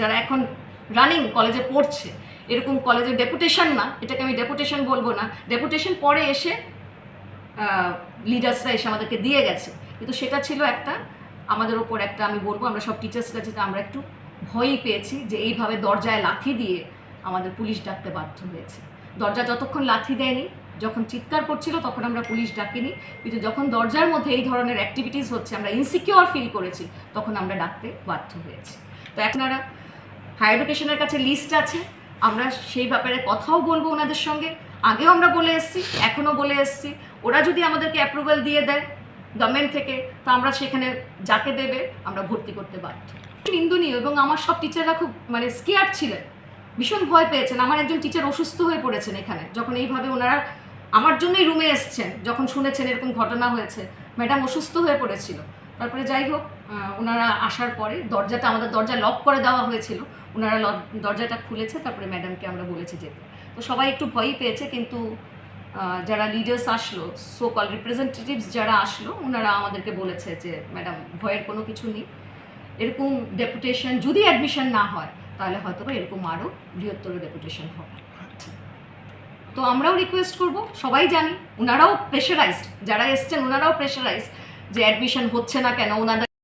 যারা এখন রানিং কলেজে পড়ছে, এরকম কলেজের ডেপুটেশন না, এটাকে আমি ডেপুটেশন বলব না ডেপুটেশন পরে এসে লিডার্সরা এসে আমাদেরকে দিয়ে গেছে। কিন্তু সেটা ছিল একটা, আমাদের ওপর একটা আমি বলব, আমরা সব টিচার্সরা যেটা আমরা একটু ভয়ই পেয়েছি যে এইভাবে দরজায় লাথি দিয়ে আমাদের পুলিশ ডাকতে বাধ্য হয়েছে। দরজা যতক্ষণ লাথি দেয়নি, যখন চিৎকার করছিল তখন আমরা পুলিশ ডাকিনি। কিন্তু যখন দরজার মধ্যে এই ধরনের অ্যাক্টিভিটিস হচ্ছে, আমরা ইনসিকিওর ফিল করেছি, তখন আমরা ডাকতে বাধ্য হয়েছি। তো আপনারা হায়ার এডুকেশনের কাছে লিস্ট আছে। আমরা সেই ব্যাপারে কথাও বলব ওনাদের সঙ্গে। আগেও আমরা বলে এসেছি, এখনও বলে এসেছি। ওরা যদি আমাদেরকে অ্যাপ্রুভাল দিয়ে দেয় গভর্নমেন্ট থেকে, তো আমরা সেখানে যাকে দেবে, আমরা ভর্তি করতে বাধ্য। নিন্দনীয় এবং আমার সব টিচাররা খুব মানে স্কেয়ার ছিলেন। ভীষণ ভয় পেয়েছেন। আমার একজন টিচার অসুস্থ হয়ে পড়েছেন এখানে। যখন এইভাবে ওনারা আমার জন্যই রুমে এসছেন, যখন শুনেছেন এরকম ঘটনা হয়েছে। ম্যাডাম অসুস্থ হয়ে পড়েছিল। তারপরে যাই হোক ওনারা আসার পরে দরজাটা আমাদের দরজা লক করে দেওয়া হয়েছিল। ওনারা দরজাটা খুলেছে, তারপরে ম্যাডামকে আমরা বলেছি যেতে। তো সবাই একটু ভয়ই পেয়েছে, কিন্তু যারা লিডার্স আসলো সো কল রিপ্রেজেন্টেটিভস যারা আসলো, ওনারা আমাদেরকে বলেছে যে ম্যাডাম ভয়ের কোনো কিছু নেই। এরকম ডেপুটেশন যদি অ্যাডমিশন না হয়, তাহলে হয়তো বা এরকম আরও বৃহত্তর ডেপুটেশন হবে। তো আমরাও রিকোয়েস্ট করব, সবাই জানি, ওনারাও প্রেশারাইজড যারা এসছেন, ওনারাও প্রেশারাইজড যে অ্যাডমিশন হচ্ছে না কেন, ওনাদের